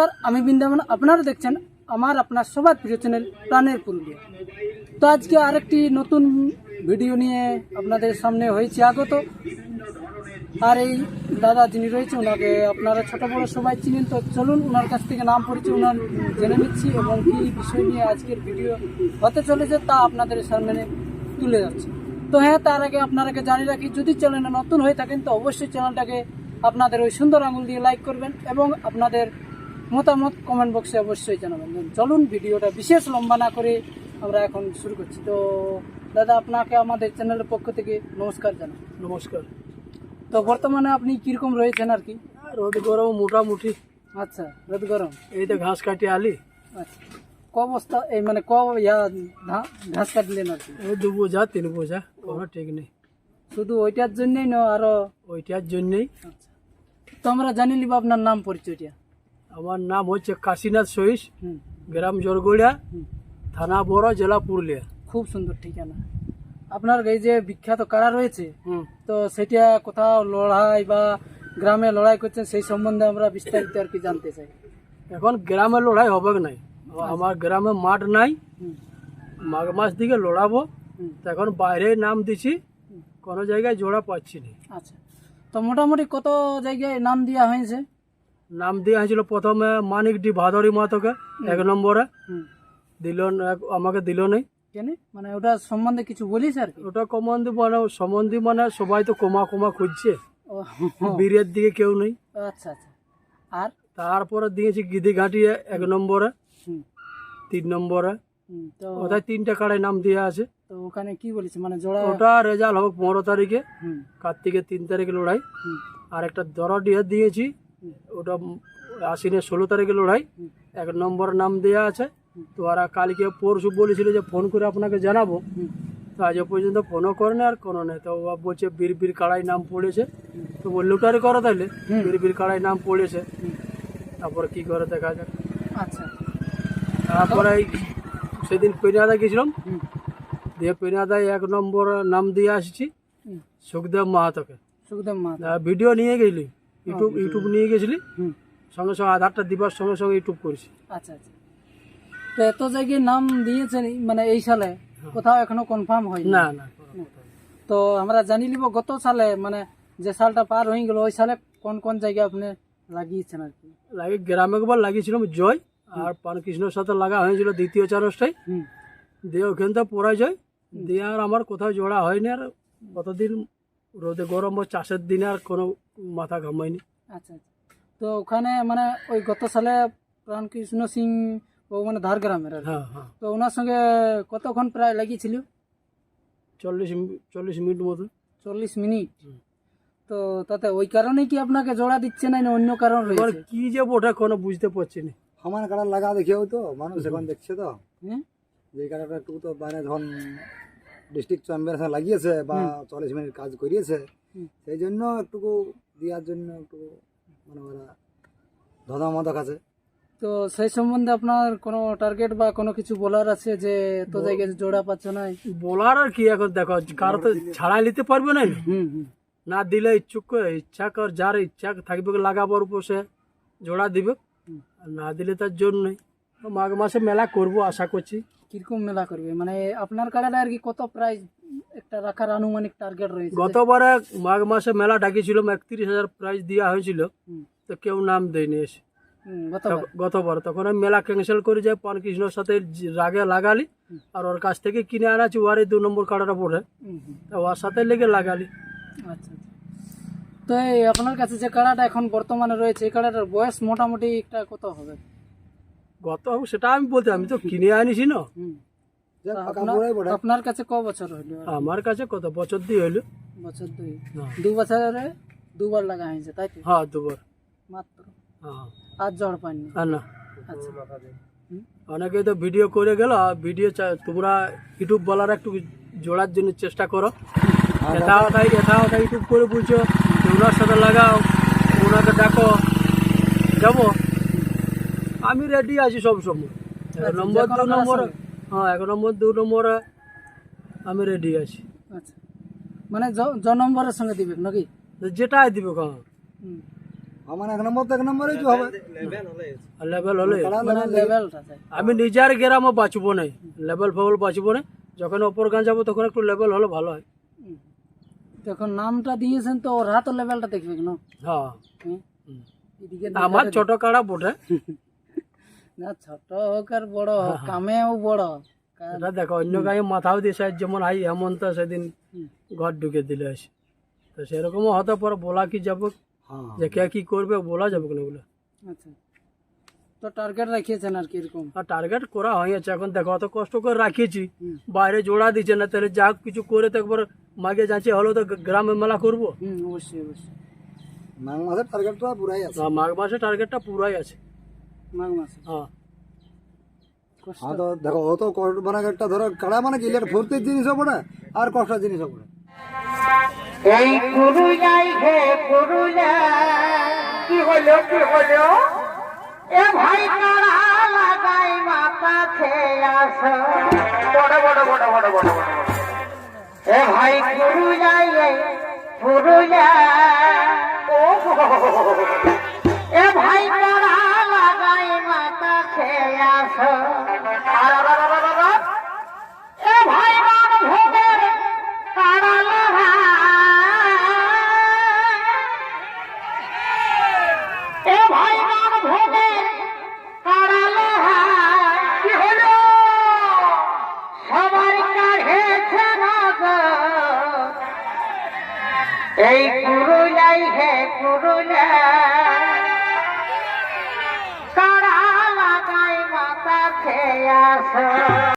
নমস্কার আমি বৃন্দাবন আপনারা দেখছেন আমার আপনার সবার প্রিয় চ্যানেল প্রাণের পুরুলিয়া। তো আজকে আরেকটি নতুন ভিডিও নিয়ে আপনাদের সামনে হয়েছে আগত। আর এই দাদা যিনি রয়েছে, ওনাকে আপনারা ছোট বড় সবাই চিনেন। তো চলুন ওনার কাছ থেকে নাম পরিচয়, ওনার জেনে নিচ্ছি এবং কী বিষয় নিয়ে আজকের ভিডিও হতে চলেছে তা আপনাদের সামনে তুলে যাচ্ছে তো হ্যাঁ তার আগে আপনারাকে জানিয়ে রাখি, যদি চ্যানেলে নতুন হয়ে থাকেন, তো অবশ্যই চ্যানেলটাকে আপনাদের ওই সুন্দর আঙুল দিয়ে লাইক করবেন এবং আপনাদের মতামত কমেন্ট বক্সে অবশ্যই জানাবেন। চলুন ভিডিওটা বিশেষ লম্বা না করে আমরা এখন শুরু করছি। তো দাদা আপনাকে আমাদের চ্যানেলের পক্ষ থেকে নমস্কার জানাই। নমস্কার। তো বর্তমানে আপনি কীরকম রয়েছেন আর কি? রোদ গরম মোটামুটি। আচ্ছা রোদ গরম। এই তো ঘাস কাটি আলি। আচ্ছা। ক বস্তা এই মানে ক ইয়া ঘাস কাটলেন আর কি? ওই দু বোঝা তিন বোঝা কোনো ঠিক নেই। শুধু ওইটার জন্যই না আরও ওইটার জন্যই। আচ্ছা। তো আমরা জানি নিব আপনার নাম পরিচয়টা। আমার নাম হচ্ছে কাশীনাথ সহিস গ্রাম জোরগড়িয়া থানা বড় জেলা পুরুলিয়া। খুব সুন্দর ঠিকানা। আপনার এই যে বিখ্যাত কারা রয়েছে তো সেটা কোথাও লড়াই বা গ্রামে লড়াই করছেন সেই সম্বন্ধে আমরা বিস্তারিত আর কি জানতে চাই। এখন গ্রামে লড়াই হবে নাই। আমার গ্রামে মাঠ নাই। মাঘ মাস দিকে লড়াবো। এখন বাইরে নাম দিছি কোনো জায়গায় জোড়া পাচ্ছি না। আচ্ছা। তো মোটামুটি কত জায়গায় নাম দেওয়া হয়েছে? নাম দেওয়া হয়েছিল প্রথমে মানিক ডি ভাদরি মাতকে এক নম্বরে। দিল আমাকে দিল নেই। মানে ওটা সম্বন্ধে কিছু বলিস আর ওটা কমন্দি মানে সম্বন্ধী মানে সবাই তো কমা কমা খুঁজছে। বীরের দিকে কেউ নেই। আচ্ছা আচ্ছা। আর? তারপরে দিয়েছি গিদি ঘাটি এক নম্বরে। তিন নম্বরে। ওটাই তিনটা কাড়ায় নাম দেওয়া আছে। তো ওখানে কি বলেছে মানে জোড়া ওটা রেজাল্ট হবে পনেরো তারিখে। কার্তিকের তিন তারিখে লড়াই। আর একটা দরডিয়া দিয়েছি। ওটা আশ্বিনের ষোলো তারিখে লড়াই। এক নম্বর নাম দেওয়া আছে। তো ওরা কালকে পরশু বলেছিল যে ফোন করে আপনাকে জানাব। তো আজও পর্যন্ত ফোনও করে না আর কোনো নেই। তো ও বলছে বীর বীর কাড়াই নাম পড়েছে। তো বলল লুটারি করো তাহলে। বীর বীর কাড়াই নাম পড়েছে। তারপরে কি করে দেখা যাক। আচ্ছা। তারপরে সেদিন পেনিয়াদা গেছিলাম। দিয়ে পেনিয়াদায় এক নম্বর নাম দিয়ে আসছি। সুখদেব মাহাতোকে। সুখদেব মা আহ, ভিডিও নিয়ে গেছিলি ইউটিউব ইউটিউব নিয়ে গেছিলি? সঙ্গে সঙ্গে আধারটা দিবার সঙ্গে সঙ্গে ইউটিউব করেছি। আচ্ছা আচ্ছা। তো এত জায়গায় নাম দিয়েছেন মানে এই সালে? কোথাও এখনও কনফার্ম হয়নি? না না তো আমরা জানি নিব গত সালে মানে যে সালটা পার হয়ে গেল ওই সালে কোন কোন জায়গায় আপনি লাগিয়েছেন আর কি? লাগে গ্রামে একবার লাগিয়েছিলাম জয় আর পানকৃষ্ণের সাথে লাগা হয়েছিল দ্বিতীয় চারসটাই হুম। দিয়ে ওখান থেকে পরাজয় দিয়ে আর আমার কোথাও জোড়া হয়নি আর কতদিন রোদে গরম বা চাষের দিনে আর কোনো মাথা ঘামায়নি। আচ্ছা আচ্ছা। তো ওখানে মানে ওই গত সালে প্রাণকৃষ্ণ সিং ও মানে ধার গ্রামের হ্যাঁ হ্যাঁ। তো ওনার সঙ্গে কতক্ষণ প্রায় লাগিয়েছিল? চল্লিশ চল্লিশ মিনিট মতো। চল্লিশ মিনিট? তো তাতে ওই কারণেই কি আপনাকে জোড়া দিচ্ছে না না অন্য কারণ রয়েছে? কি যে ওটা কোনো বুঝতে পারছি না। সমান কাটার লাগা দেখেও তো মানুষ এখন দেখছে তো। হ্যাঁ যে কাটাটা একটু তো মানে ধন ডিস্ট্রিক্ট চ্যাম্পিয়ন লাগিয়েছে বা চল্লিশ মিনিট কাজ করিয়েছে সেই জন্য একটুকু দেওয়ার জন্য একটু মানে ওরা ধদা মদক আছে। তো সেই সম্বন্ধে আপনার কোনো টার্গেট বা কোনো কিছু বলার আছে যে এত জায়গায় জোড়া পাচ্ছ না? বলার আর কি এখন দেখো কারও তো ছাড়াই নিতে পারবে না। হুম হুম। না দিলে ইচ্ছুক করে ইচ্ছা কর যার ইচ্ছা থাকবে লাগাবার উপর সে জোড়া দিবে। আর না দিলে তার জন্যই মাঘ মাসে মেলা করব আশা করছি। কীরকম মেলা করবে? মানে আপনার কাড়াটা আর কি কত প্রাইস একটা রাখার আনুমানিক টার্গেট রয়েছে? গতবারে মাঘ মাসে মেলা ডাকিছিলাম একত্রিশ হাজার প্রাইজ দেওয়া হয়েছিল। তো কেউ নাম দেয়নি এসে। গতবার। তখন আমি মেলা ক্যান্সেল করে যাই পানকৃষ্ণর সাথে রাগে লাগালি। আর ওর কাছ থেকে কিনে আনাছি ওয়ারে দু নম্বর কাটাটা পড়ে। ওর সাথে লেগে লাগালি। আচ্ছা আচ্ছা। তো আপনার কাছে যে কাড়াটা এখন বর্তমানে রয়েছে এই কাড়াটার বয়স মোটামুটি একটা কত হবে? গত সেটা আমি বলতে আমি তো কিনে আনিছি না। আপনার- কাছে ক বছর হইল? আমার কাছে কত? বছর দিয়ে হইল। বছর দুই। হ্যাঁ। দু বছরে দুবার লাগা হয়েছে তাই তো? হ্যাঁ দুবার। মাত্র? হ্যাঁ। আর জ্বর পাননি না। আচ্ছা। অনেকে তো ভিডিও করে গেল ভিডিও চা- তোমরা ইউটিউব বলার একটু জোড়ার জন্য চেষ্টা করো। এটা ওটাই এটা ওটা ইউটিউব করে বলছো ওনার সাথে লাগাও ওনাকে দেখো। যাব। আমি রেডি আছি সব সময়। এক আচ্ছা, নম্বর দু নম্বর হ্যাঁ এক নম্বর দু নম্বরে আমি রেডি আছি। আচ্ছা। মানে জ জ নম্বরের সঙ্গে দিবেন নাকি? যেটাই দিবে কারণ হুম। আমার এক নম্বর তো এক নম্বরই তো হবে। লেভেল হলে কাড়া মানে লেভেলটা আমি নিজের গ্রামও বাঁচবো না। লেভেল ফেভেল বাঁচবো না। যখন ওপর গান যাব তখন একটু লেভেল হলে ভালো হয়। হুম। যখন নামটা দিয়েছেন তো ওরা তো লেভেলটা দেখবে না হ্যাঁ। এদিকে আমার ছোট কাড়া বটে। না ছোট হোক আর বড় হোক কামেও বড়। এটা দেখো অন্য গায়ে মাথাও আজ যেমন আই হেমন্ত সেদিন ঘর ঢুকে দিলে আসে তো সেরকমও হতে পারে বলা কি যাবে? হ্যাঁ যে কে কি করবে বলা যাবে না ওগুলো আচ্ছা। তো টার্গেট রাখিয়েছেন আর কি এরকম? আর টার্গেট করা হয়েছে এখন দেখো অত কষ্ট করে রাখিয়েছি। বাইরে জোড়া দিচ্ছে না তাহলে যা কিছু করে তো একবার মাগে যাচ্ছে হলো তো গ্রামে মেলা করব। হুম অবশ্যই অবশ্যই। মাঘ মাসের টার্গেটটা পুরাই আছে। মাঘ মাসে টার্গেটটা পুরাই আছে। হ্যাঁ তো দেখো অত কষ্ট মানে একটা ধরো কাড়া মানে কি? এটা ফুর্তির জিনিসও পড়ে আর কষ্টের জিনিসও পড়ে এই পুরুলিয়াই হে পুরুলিয়া কি হলো কি হলো? এ ভাই তারা লাগাই মাথা খেয়ে আস। বড় বড় বড় বড় বড় বড় বড়। এ ভাই এই পুরুলিয়া। ও এই পুরুলাই হে পুরুলা কাড়া লাগাই মাথা খেয়াস